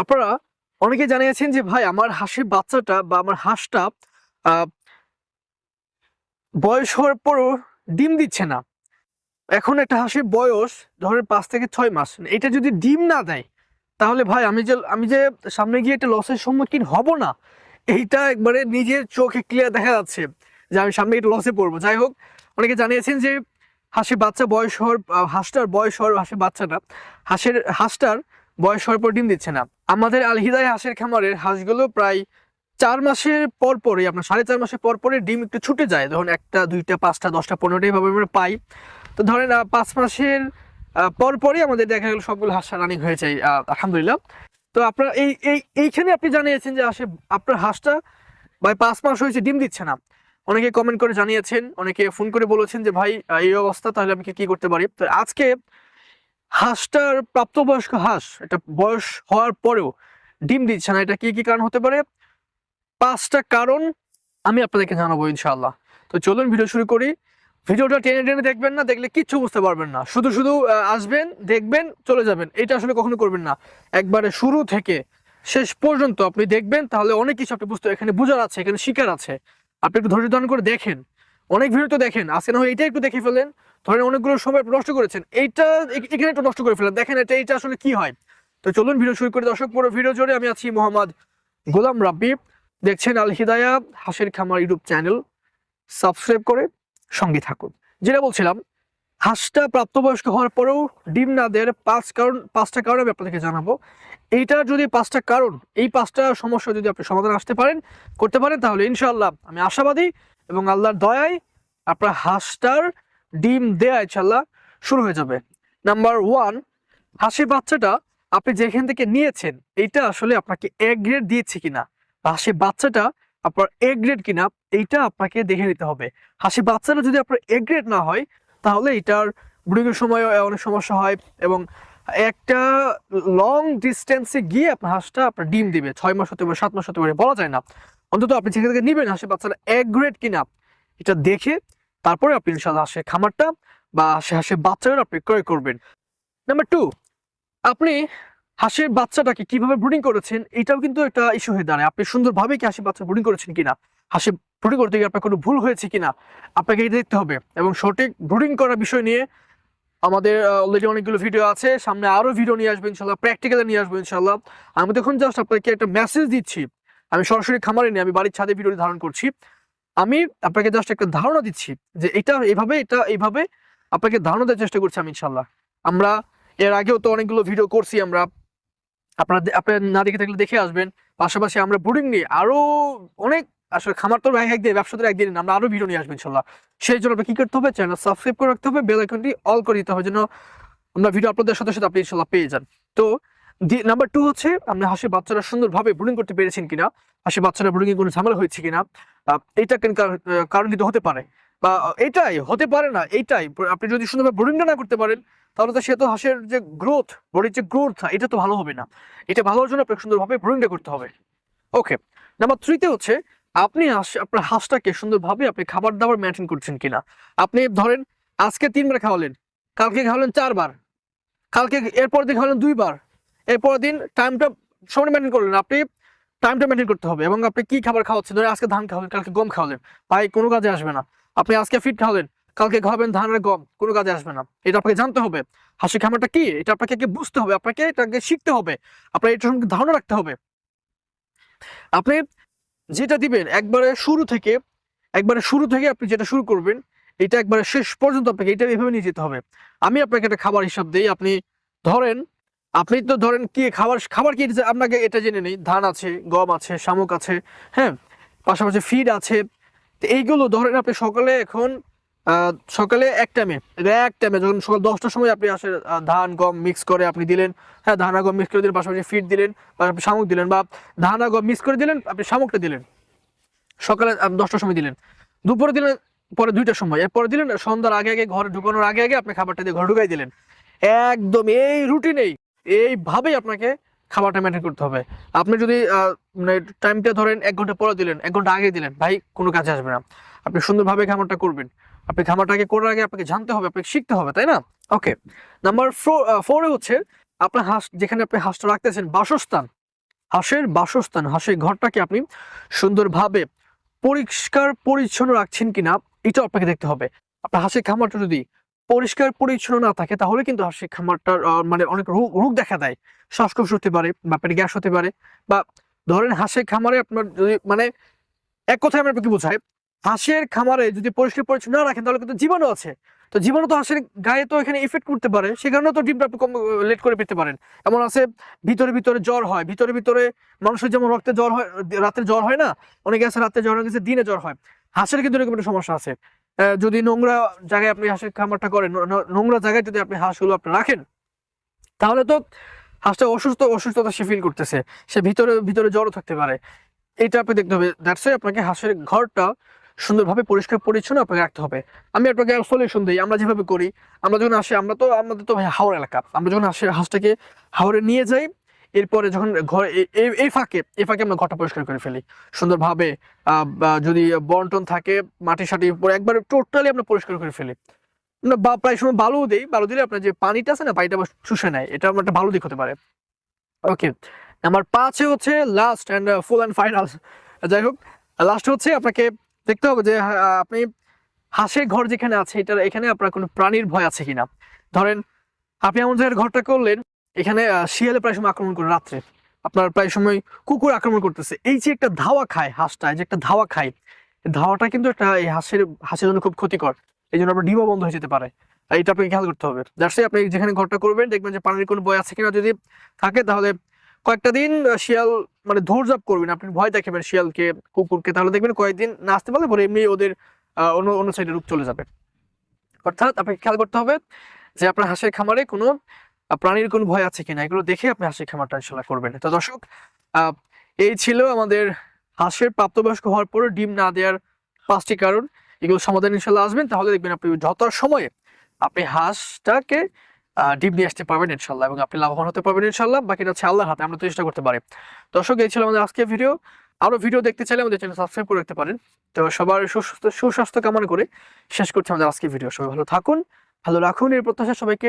আপনারা অনেকে জানিয়েছেন যে, ভাই, আমার হাঁসের বাচ্চাটা বা আমার হাঁসটা বয়স হওয়ার পরও ডিম দিচ্ছে না। এখন একটা হাঁসের বয়স ধরেন পাঁচ থেকে ছয় মাস। এটা যদি ডিম না দেয় তাহলে ভাই, আমি যে আমি যে সামনে গিয়ে একটা লসের সম্মুখীন হব না, এইটা একবারে নিজের চোখে ক্লিয়ার দেখা যাচ্ছে যে আমি সামনে একটা লসে পড়ব। যাই হোক, অনেকে জানিয়েছেন যে হাঁসের বাচ্চা বয়স হওয়ার হাঁসটার বয়স হওয়ার, হাঁসের বাচ্চাটা, হাঁসের, হাঁসটার বয়স হওয়ার পর ডিম দিচ্ছে না। আমাদের আলহিদায় হাঁসের খামারের হাঁসগুলো প্রায় চার মাসের পর পরে আপনার সাড়ে চার মাসের পর পরে ডিম একটু ছুটে যায়। ধরুন একটা, দুইটা, পাঁচটা, দশটা, পনেরোটা, এইভাবে আমরা পাই। তো ধরেন পাঁচ মাসের আহ, পর পরই আমাদের দেখা গেল সবগুলো হাঁস রানিং হয়ে আহ, আলহামদুলিল্লাহ। তো আপনার এই এই এইখানে আপনি জানিয়েছেন যে আসে আপনার হাঁসটা ভাই পাঁচ মাস হয়েছে ডিম দিচ্ছে না। অনেকে কমেন্ট করে জানিয়েছেন অনেকে ফোন করে বলেছেন যে ভাই এই অবস্থা তাহলে আমি কি করতে পারি? তো আজকে হাঁসটার প্রাপ্তবয়স্ক হাঁস এটা বয়স হওয়ার পরেও ডিম দিচ্ছে না। এটা কি কি কারণ হতে পারে? পাঁচটা কারণ আমি আপনাদেরকে জানাব ইনশাআল্লাহ। তো চলুন ভিডিও শুরু করি। ভিডিওটা টেনে টেনে দেখবেন না, দেখলে কিচ্ছু বুঝতে পারবেন না। শুধু শুধু আসবেন, দেখবেন, চলে যাবেন। এটা আসলে কখনো করবেন না। একবারে শুরু থেকে শেষ পর্যন্ত আপনি দেখবেন, তাহলে অনেক কিছু আপনি বুঝতে, এখানে বোঝার আছে, এখানে শিকার আছে। আপনি একটু ধৈর্য ধারণ করে দেখেন। অনেক ভিডিও তো দেখেন। আজকে না হয় এটা একটু দেখে ফেলেন। ধরেন অনেকগুলো সময় নষ্ট করেছেন। এইটা এখানে একটু নষ্ট করে ফেলেন। দেখেন এটা এটা আসলে কি হয়। তো চলুন ভিডিও শুরু করে। দর্শক, পুরো ভিডিও জুড়ে আমি আছি মোহাম্মদ গোলাম রাব্বি। দেখছেন আল হিদায়া হাঁসের খামার ইউটিউব চ্যানেল। সাবস্ক্রাইব করে সঙ্গে থাকুন। যেটা বলছিলাম, হাঁসটা প্রাপ্তবয়স্ক হওয়ার পরেও ডিম না দেওয়ার পাঁচ কারণ, পাঁচটা কারণ আমি আপনাদেরকে জানাব। এইটার যদি পাঁচটা কারণ, এই পাঁচটা সমস্যা যদি আপনি সমাধান আসতে পারেন, করতে পারেন, তাহলে ইনশাল্লাহ আমি আশাবাদী এবং আল্লাহর দয়ায় আপনার হাঁসটার ডিম দেয়া ইনশাল্লাহ শুরু হয়ে যাবে। নাম্বার ওয়ান, হাঁসের বাচ্চাটা আপনি যেখান থেকে নিয়েছেন, এইটা আসলে আপনাকে এ গ্রেড দিয়েছে কিনা। বা হাঁসের বাচ্চাটা আপনার এ গ্রেড কিনা, এইটা আপনাকে দেখে নিতে হবে। হাঁসের বাচ্চাটা যদি আপনার এ গ্রেড না হয়, তাহলে এটার ব্রিডিংয়ের সময় অনেক সমস্যা হয় এবং একটা লং ডিস্টেন্সে গিয়ে আপনার হাঁসটা আপনার ডিম দিবে। ছয় মাস হতে পারে, সাত মাস হতে পারে, বলা যায় না। অন্তত আপনি যেখান থেকে নিবেন হাঁসের বাচ্চাটা এ গ্রেড কিনা, এটা দেখে তারপরে আপনি ইনশাল্লাহ হাঁসের খামারটা বা হাঁসের হাঁসের বাচ্চাটা আপনি ক্রয় করবেন। নাম্বার টু আপনি হাঁসের বাচ্চাটাকে কীভাবে ব্রুডিং করেছেন, এটাও কিন্তু একটা ইস্যু হয়ে দাঁড়ায়। আপনি সুন্দরভাবে কি হাঁসের বাচ্চা ব্রুডিং করেছেন কিনা? হাঁসের ব্রুডিং করতে গিয়ে আপনার কোনো ভুল হয়েছে কিনা? আপনাকে এটা দেখতে হবে। এবং সঠিক ব্রুডিং করার বিষয় নিয়ে আমাদের অলরেডি অনেকগুলো ভিডিও আছে। সামনে আরও ভিডিও নিয়ে আসব ইনশাল্লাহ প্র্যাকটিক্যালে নিয়ে আসব ইনশাল্লাহ। আমি তখন জাস্ট আপনাকে একটা মেসেজ দিচ্ছি। আমি সরাসরি খামারে নিয়ে আমি বাড়ির ছাদে ভিডিওটি ধারণ করছি। আমি আপনাকে জাস্ট একটা ধারণা দিচ্ছি যে এটা এভাবে, এটা এইভাবে আপনাকে ধারণা দেওয়ার চেষ্টা করছি আমি ইনশাল্লাহ। আমরা এর আগেও তো অনেকগুলো ভিডিও করছি আমরা। আপনারা আপনারা না দেখে থাকলে দেখে আসবেন। পাশাপাশি আমরা ব্রুডিং নিয়ে আরও অনেক আসলে খামার তো এক একদিন, ব্যবসা তো একদিন আমরা আরও ভিডিও নিয়ে আসব ইনশাল্লাহ। সেই জন্য কি করতে হবে? চ্যানেল সাবস্ক্রাইব করে রাখতে হবে বেল আইকনটি অল করে দিতে হবে যেন আমরা ভিডিও আপলোডের সাথে সাথে আপনি ইনশাল্লাহ পেয়ে যান। তো নাম্বার টু হচ্ছে, আপনি হাঁসের বাচ্চারা সুন্দরভাবে ব্রুডিং করতে পেরেছেন কিনা হাঁসের বাচ্চারা ব্রুডিং কোনো ঝামেলা হয়েছে কিনা কার- কারণ কিন্তু হতে পারে? বা এটাই হতে পারে না, এইটাই। আপনি যদি সুন্দরভাবে ব্রুডিংটা না করতে পারেন, তাহলে তো সে তো হাঁসের যে গ্রোথ বডির যে গ্রোথ এটা তো ভালো হবে না। এটা ভালো হওয়ার জন্য আপনাকে সুন্দরভাবে ব্রুডিংটা করতে হবে। ওকে নাম্বার থ্রিতে হচ্ছে, আপনি হাঁস, আপনার হাঁসটাকে সুন্দরভাবে আপনি খাবার দাবার মেনটেন করছেন কিনা? আপনি ধরেন, আজকে তিনবার খাওয়ালেন, কালকে খাওয়ালেন চারবার, কালকে এরপর দিন খাওয়ালেন দুইবার এরপর দিন টাইমটা সময় মেনটেন করলেন, আপনি টাইমটা মেনটেন করতে হবে। এবং আপনি কি খাবার খাওয়াচ্ছেন? ধরেন আজকে ধান খাওয়ালেন, কালকে গম খাওয়ালেন, ভাই, কোনো কাজে আসবে না। আপনি আজকে ফিট খাওয়ালেন কালকে খাওয়াবেন ধানের গম, কোনো কাজে আসবে না। এটা আপনাকে জানতে হবে। হাসি খামারটা কি? এটা আপনাকে বুঝতে হবে, আপনাকে এটাকে শিখতে হবে। আপনার এটা সম্পর্কে ধারণা রাখতে হবে। আপনি যেটা দিবেন, একবারে শুরু থেকে, একবারে শুরু থেকে আপনি যেটা শুরু করবেন, এটা একবারে শেষ পর্যন্ত আপনাকে এটা এভাবে নিয়ে যেতে হবে। আমি আপনাকে একটা খাবার হিসাব দিই, আপনি ধরেন, আপনি তো ধরেন কি খাবার খাবার কি? আপনাকে এটা জেনে নেই। ধান আছে, গম আছে, শামুক আছে হ্যাঁ? পাশাপাশি ফিড আছে তো এইগুলো ধরেন আপনি সকালে এখন সকালে এক টাইমে এক টাইমে যখন সকাল দশটার সময় আপনি আসে ধান, গম মিক্স করে আপনি দিলেন হ্যাঁ ধান গম মিক্স করে দিলেন, পাশাপাশি ফিট দিলেন, বা আপনি শামুক দিলেন, বা ধান আর গম মিক্স করে দিলেন, আপনি শামুকটা দিলেন। সকালে দশটার সময় দিলেন। দুপুরে দিলেন, পরে দুইটার সময়। এরপরে দিলেন, সন্ধ্যার আগে আগে, ঘরে ঢুকানোর আগে আগে আপনি খাবারটা দিয়ে ঘরে ঢুকাই দিলেন। একদম এই রুটিনেই এইভাবেই আপনাকে খাবারটা মেনটেন করতে হবে। আপনি যদি মানে টাইমটা ধরেন এক ঘণ্টা পরে দিলেন, এক ঘণ্টা আগে দিলেন, ভাই কোনো কাজে আসবে না। আপনি সুন্দরভাবে খামারটা করবেন। আপনি খামারটাকে করার আগে আপনাকে জানতে হবে, আপনাকে শিখতে হবে, তাই না? ওকে নাম্বার ফোরে হচ্ছে আপনার হাঁস, যেখানে আপনি হাঁসটা রাখতেছেন, বাসস্থান। হাঁসের বাসস্থান, হাঁসের ঘরটাকে আপনি সুন্দরভাবে পরিষ্কার, পরিচ্ছন্ন রাখছেন কিনা এটা আপনাকে দেখতে হবে। আপনার হাঁসের খামারটা যদি পরিষ্কার পরিচ্ছন্ন না থাকে, তাহলে কিন্তু হাঁসের খামারটার মানে অনেক রোগ রোগ দেখা দেয়। শ্বাসকষ্ট হতে পারে বা পেটে গ্যাস হতে পারে বা ধরেন হাঁসের খামারে আপনার যদি মানে এক কথায় আমরা কি বোঝাই, হাঁসের খামারে যদি পরিষ্কার পরিচ্ছন্ন না রাখেন, তাহলে কিন্তু জীবাণু আছে। তো জীবাণু তো হাঁসের গায়ে তো এখানে ইফেক্ট করতে পারে, সে কারণে তো ডিমটা আপনি কম লেট করে পেতে পারেন। এমন আছে ভিতরে ভিতরে জ্বর হয়, ভিতরে ভিতরে মানুষের যেমন রক্তে জ্বর হয়, রাতে জ্বর হয় না, অনেকে আছে রাতে জ্বর হয়ে গেছে, দিনে জ্বর হয়। হাঁসের কিন্তু এরকম একটা সমস্যা আছে। যদি নোংরা জায়গায় আপনি হাঁসের খামারটা করেন নোংরা জায়গায় যদি আপনি হাঁসগুলো আপনি রাখেন, তাহলে তো হাঁসটা অসুস্থ, অসুস্থতা সে ফিল করতেছে। সে ভিতরে ভিতরে জ্বরও থাকতে পারে। এটা আপনি দেখতে হবে। দ্যাটস আপনাকে হাঁসের ঘরটা সুন্দরভাবে পরিষ্কার, পরিচ্ছন্ন আপনাকে রাখতে হবে। আমি আপনাকে সলিউশন দিই। আমরা যেভাবে করি, আমরা যখন আসি, আমরা তো, আমাদের তো ভাই হাওড় এলাকা। আমরা যখন আসি, হাঁসটাকে হাওড়ে নিয়ে যাই এরপরে যখন ঘর এই ফাঁকে এই ফাঁকে আমরা ঘরটা পরিষ্কার করে ফেলি। সুন্দরভাবে যদি বন্টন থাকে মাটি সাটি পরে একবার টোটালি আমরা পরিষ্কার করে ফেলি। আমরা প্রায় সময় বালু দিই, বালু দিলে আপনার যে পানিটা আছে না, পানিটা আবার শুষে নেয়। এটা আমার একটা ভালো দিক হতে পারে। ওকে আমার পাঁচে হচ্ছে last and full and final যাই হোক লাস্ট হচ্ছে আপনাকে দেখতে হবে যে আপনি হাঁসের ঘর যেখানে আছে এটা এখানে আপনার কোনো প্রাণীর ভয় আছে কিনা। ধরেন, আপনি এমন জায়গায় ঘরটা করলেন এখানে শিয়ালে প্রায় সময় আক্রমণ করে রাত্রে। আপনার প্রায় সময় কুকুর আক্রমণ করতেছে। এই যে একটা ধাওয়া খায় হাঁসটা যে একটা ধাওয়া খায় ধাওয়াটা কিন্তু একটা, এই হাঁসের হাঁসের জন্য খুব ক্ষতিকর। এই জন্য আপনার ডিমও বন্ধ হয়ে যেতে পারে। এটা আপনাকে খেয়াল করতে হবে। যার আপনি যেখানে ঘরটা করবেন, দেখবেন যে পানির কোনো ভয় আছে কিনা যদি থাকে, তাহলে কয়েকটা দিন শিয়াল মানে ধৈর্য করবেন। আপনি ভয় দেখাবেন শিয়ালকে, কুকুরকে। তাহলে দেখবেন কয়েকদিন না আসতে পারলে পরে এমনি ওদের অন্য অন্য সাইডে রূপ চলে যাবে। অর্থাৎ আপনাকে খেয়াল করতে হবে যে আপনার হাঁসের খামারে কোনো প্রাণীর কোনো ভয় আছে কিনা? এগুলো দেখে আপনি হাঁসের খামারটা ইনশাল্লাহ করবেন। তো দর্শক এই ছিল আমাদের হাঁসের প্রাপ্তবয়স্ক হওয়ার পরে ডিম না দেওয়ার পাঁচটি কারণ। এগুলো সমাধান ইনশাল্লাহ আসবেন। তাহলে দেখবেন আপনি যত সময়ে আপনি হাঁসটাকে ডিম নিয়ে আসতে পারবেন ইনশাল্লাহ এবং আপনি লাভবান হতে পারবেন ইনশাল্লাহ বাকিটা হচ্ছে আল্লাহর হাতে, আমরা চেষ্টা করতে পারি। দর্শক, এই ছিল আমাদের আজকের ভিডিও। আরও ভিডিও দেখতে চাইলে আমাদের চ্যানেল সাবস্ক্রাইব করে রাখতে পারেন। তো সবার সুস্বাস্থ্য সুস্বাস্থ্য কামনা করে শেষ করছি আমাদের আজকের ভিডিও। সবাই ভালো থাকুন, ভালো রাখুন। এর প্রত্যাশা সবাইকে